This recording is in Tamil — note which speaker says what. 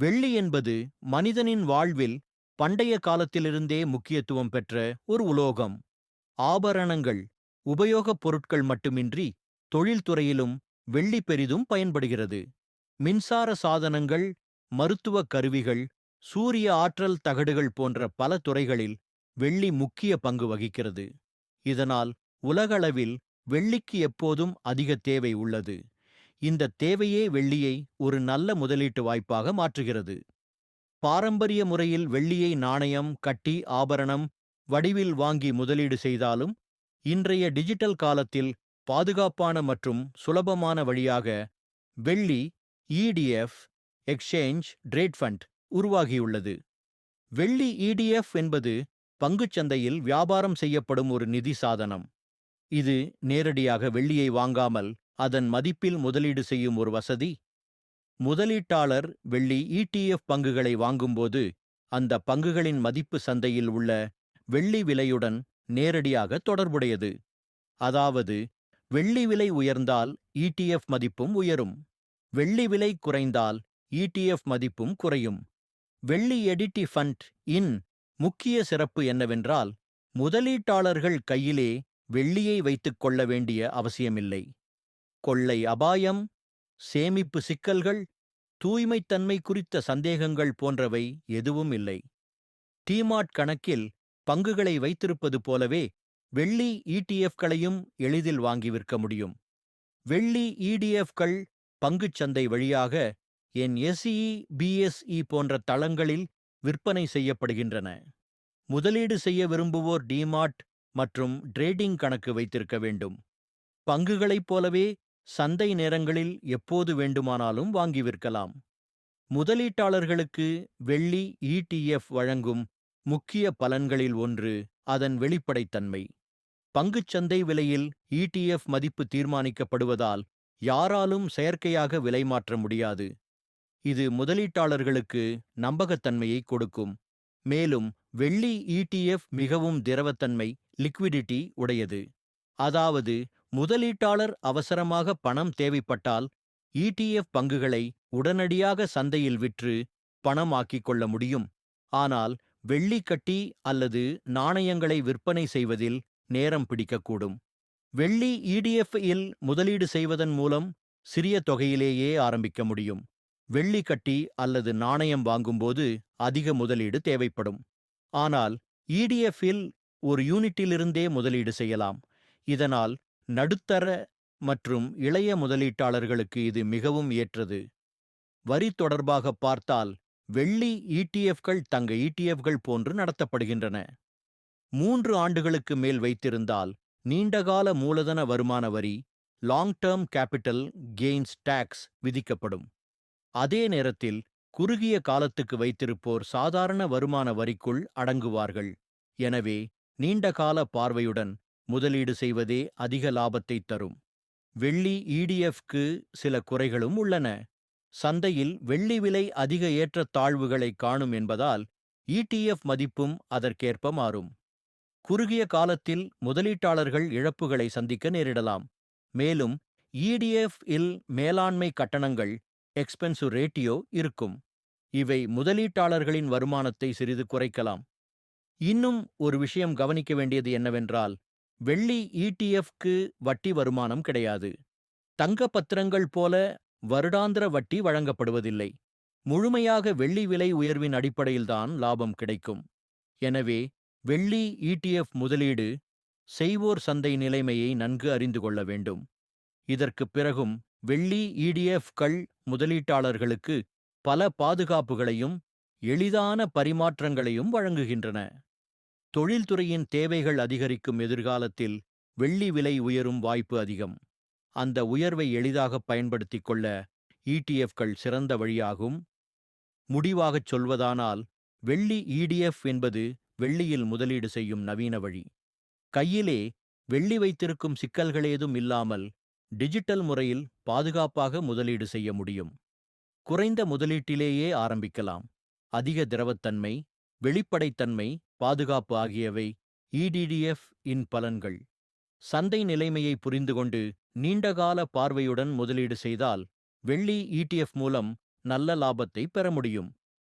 Speaker 1: வெள்ளி என்பது மனிதனின் வாழ்வில் பண்டைய காலத்திலிருந்தே முக்கியத்துவம் பெற்ற ஒரு உலோகம். ஆபரணங்கள் உபயோகப் பொருட்கள் மட்டுமின்றி தொழில்துறையிலும் வெள்ளி பெரிதும் பயன்படுகிறது. மின்சார சாதனங்கள் மருத்துவக் கருவிகள் சூரிய ஆற்றல் தகடுகள் போன்ற பல துறைகளில் வெள்ளி முக்கிய பங்கு வகிக்கிறது. இதனால் உலகளவில் வெள்ளிக்கு எப்போதும் அதிக தேவை உள்ளது. இந்த தேவையே வெள்ளியை ஒரு நல்ல முதலீட்டு வாய்ப்பாக மாற்றுகிறது. பாரம்பரிய முறையில் வெள்ளியை நாணயம் கட்டி ஆபரணம் வடிவில் வாங்கி முதலீடு செய்தாலும் இன்றைய டிஜிட்டல் காலத்தில் பாதுகாப்பான மற்றும் சுலபமான வழியாக வெள்ளி இடிஎஃப் எக்ஸ்சேஞ்ச் ட்ரேட் ஃபண்ட் உருவாகியுள்ளது. வெள்ளி இடிஎஃப் என்பது பங்குச்சந்தையில் வியாபாரம் செய்யப்படும் ஒரு நிதி சாதனம். இது நேரடியாக வெள்ளியை வாங்காமல் அதன் மதிப்பில் முதலீடு செய்யும் ஒரு வசதி. முதலீட்டாளர் வெள்ளி இடிஎஃப் பங்குகளை வாங்கும்போது அந்த பங்குகளின் மதிப்பு சந்தையில் உள்ள வெள்ளி விலையுடன் நேரடியாக தொடர்புடையது. அதாவது வெள்ளி விலை உயர்ந்தால் இடிஎஃப் மதிப்பும் உயரும். வெள்ளி விலை குறைந்தால் இடிஎஃப் மதிப்பும் குறையும். வெள்ளி எடிட்டி ஃபண்ட் இன் முக்கிய சிறப்பு என்னவென்றால் முதலீட்டாளர்கள் கையிலே வெள்ளியை வைத்துக் கொள்ள வேண்டிய அவசியமில்லை. கொள்ளை அபாயம் சேமிப்பு சிக்கல்கள் தூய்மைத்தன்மை குறித்த சந்தேகங்கள் போன்றவை எதுவும் இல்லை. டிமார்ட் கணக்கில் பங்குகளை வைத்திருப்பது போலவே வெள்ளி இடிஎஃப்களையும் எளிதில் வாங்கி விற்க முடியும். வெள்ளி இடிஎஃப்கள் பங்குச் சந்தை வழியாக என் எஸ்இ பிஎஸ்இ போன்ற தளங்களில் விற்பனை செய்யப்படுகின்றன. முதலீடு செய்ய விரும்புவோர் டிமார்ட் மற்றும் ட்ரேடிங் கணக்கு வைத்திருக்க வேண்டும். பங்குகளைப் போலவே சந்தை நேரங்களில் எப்போது வேண்டுமானாலும் வாங்கி விற்கலாம். முதலீட்டாளர்களுக்கு வெள்ளி இடிஎஃப் வழங்கும் முக்கிய பலன்களில் ஒன்று அதன் வெளிப்படைத்தன்மை. பங்குச் சந்தை விலையில் இடிஎஃப் மதிப்பு தீர்மானிக்கப்படுவதால் யாராலும் செயற்கையாக விலை மாற்ற முடியாது. இது முதலீட்டாளர்களுக்கு நம்பகத்தன்மையை கொடுக்கும். மேலும் வெள்ளி இடிஎஃப் மிகவும் திரவத்தன்மை லிக்விடிட்டி உடையது. அதாவது முதலீட்டாளர் அவசரமாக பணம் தேவைப்பட்டால் இடிஎஃப் பங்குகளை உடனடியாக சந்தையில் விற்று பணமாக்கிக் கொள்ள முடியும். ஆனால் வெள்ளிக்கட்டி அல்லது நாணயங்களை விற்பனை செய்வதில் நேரம் பிடிக்கக்கூடும். வெள்ளி இடிஎஃப் இல் முதலீடு செய்வதன் மூலம் சிறிய தொகையிலேயே ஆரம்பிக்க முடியும். வெள்ளிக்கட்டி அல்லது நாணயம் வாங்கும்போது அதிக முதலீடு தேவைப்படும். ஆனால் இடிஎஃப் இல் ஒரு யூனிட்டிலிருந்தே முதலீடு செய்யலாம். இதனால் நடுத்தர மற்றும் இளைய முதலீட்டாளர்களுக்கு இது மிகவும் ஏற்றது. வரி தொடர்பாக பார்த்தால் வெள்ளி ஈடிஎஃப்கள் தங்க ஈடிஎஃப்கள் போன்று நடத்தப்படுகின்றன. மூன்று ஆண்டுகளுக்கு மேல் வைத்திருந்தால் நீண்டகால மூலதன வருமான வரி long term capital gains tax விதிக்கப்படும். அதே நேரத்தில் குறுகிய காலத்துக்கு வைத்திருப்போர் சாதாரண வருமான வரிக்குள் அடங்குவார்கள். எனவே நீண்டகால பார்வையுடன் முதலீடு செய்வதே அதிக லாபத்தை தரும். வெள்ளி இடிஎஃப்க்கு சில குறைகளும் உள்ளன. சந்தையில் வெள்ளி விலை அதிக ஏற்றத்தாழ்வுகளை காணும் என்பதால் இடிஎஃப் மதிப்பும் அதற்கேற்ப மாறும். குறுகிய காலத்தில் முதலீட்டாளர்கள் இழப்புகளை சந்திக்க நேரிடலாம். மேலும் இடிஎஃப் இல் மேலாண்மை கட்டணங்கள் எக்ஸ்பென்சு ரேட்டியோ இருக்கும். இவை முதலீட்டாளர்களின் வருமானத்தை சிறிது குறைக்கலாம். இன்னும் ஒரு விஷயம் கவனிக்க வேண்டியது என்னவென்றால் வெள்ளி இடிஎஃப்க்கு வட்டி வருமானம் கிடையாது. தங்க பத்திரங்கள் போல வருடாந்திர வட்டி வழங்கப்படுவதில்லை. முழுமையாக வெள்ளி விலை உயர்வின் அடிப்படையில்தான் லாபம் கிடைக்கும். எனவே வெள்ளி இடிஎஃப் முதலீடு செய்வோர் சந்தை நிலைமையை நன்கு அறிந்து கொள்ள வேண்டும். இதற்குப் பிறகும் வெள்ளி இடிஎஃப்கள் முதலீட்டாளர்களுக்கு பல பாதுகாப்புகளையும் எளிதான பரிமாற்றங்களையும் வழங்குகின்றன. தொழில்துறையின் தேவைகள் அதிகரிக்கும் எதிர்காலத்தில் வெள்ளி விலை உயரும் வாய்ப்பு அதிகம். அந்த உயர்வை எளிதாக பயன்படுத்திக் கொள்ள இடிஎஃப்கள் சிறந்த வழியாகும். முடிவாகச் சொல்வதானால் வெள்ளி இடிஎஃப் என்பது வெள்ளியில் முதலீடு செய்யும் நவீன வழி. கையிலே வெள்ளி வைத்திருக்கும் சிக்கல்களேதும் இல்லாமல் டிஜிட்டல் முறையில் பாதுகாப்பாக முதலீடு செய்ய முடியும். குறைந்த முதலீட்டிலேயே ஆரம்பிக்கலாம். அதிக திரவத்தன்மை வெளிப்படைத்தன்மை பாதுகாப்பு ஆகியவை இடிடிஎஃப் இன் பலன்கள். சந்தை நிலைமையை புரிந்துகொண்டு நீண்டகால பார்வையுடன் முதலீடு செய்தால் வெள்ளி இடிஎஃப் மூலம் நல்ல லாபத்தை பெற முடியும்.